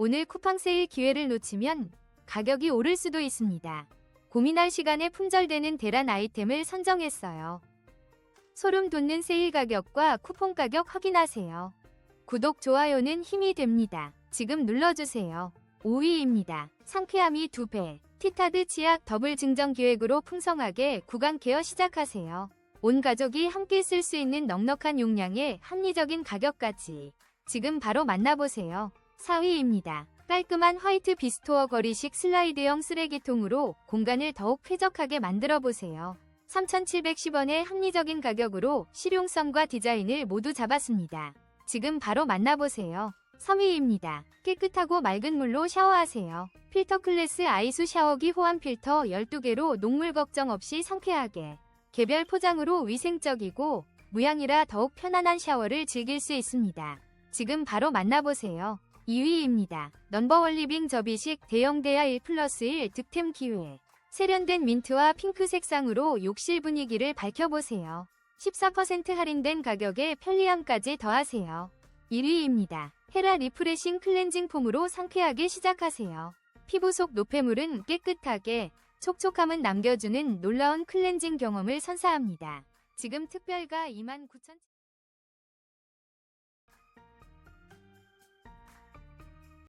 오늘 쿠팡 세일 기회를 놓치면 가격이 오를 수도 있습니다. 고민할 시간에 품절되는 대란 아이템을 선정했어요. 소름 돋는 세일 가격과 쿠폰 가격 확인하세요. 구독, 좋아요는 힘이 됩니다. 지금 눌러주세요. 5위입니다. 상쾌함이 2배. 티타드 치약 더블 증정 기획으로 풍성하게 구강 케어 시작하세요. 온 가족이 함께 쓸 수 있는 넉넉한 용량에 합리적인 가격까지. 지금 바로 만나보세요. 4위입니다. 깔끔한 화이트 비스토어 거리식 슬라이드형 쓰레기통으로 공간을 더욱 쾌적하게 만들어 보세요. 3,710원의 합리적인 가격으로 실용성과 디자인을 모두 잡았습니다. 지금 바로 만나보세요. 3위입니다. 깨끗하고 맑은 물로 샤워하세요. 필터 클래스 아이수 샤워기 호환 필터 12개로 녹물 걱정 없이 상쾌하게 개별 포장으로 위생적이고 무향이라 더욱 편안한 샤워를 즐길 수 있습니다. 지금 바로 만나보세요. 2위입니다. 넘버원 리빙 접이식 대형 대야 1 플러스 1 득템 기회. 세련된 민트와 핑크 색상으로 욕실 분위기를 밝혀보세요. 14% 할인된 가격에 편리함까지 더하세요. 1위입니다. 헤라 리프레싱 클렌징 폼으로 상쾌하게 시작하세요. 피부 속 노폐물은 깨끗하게, 촉촉함은 남겨주는 놀라운 클렌징 경험을 선사합니다. 지금 특별가 29,000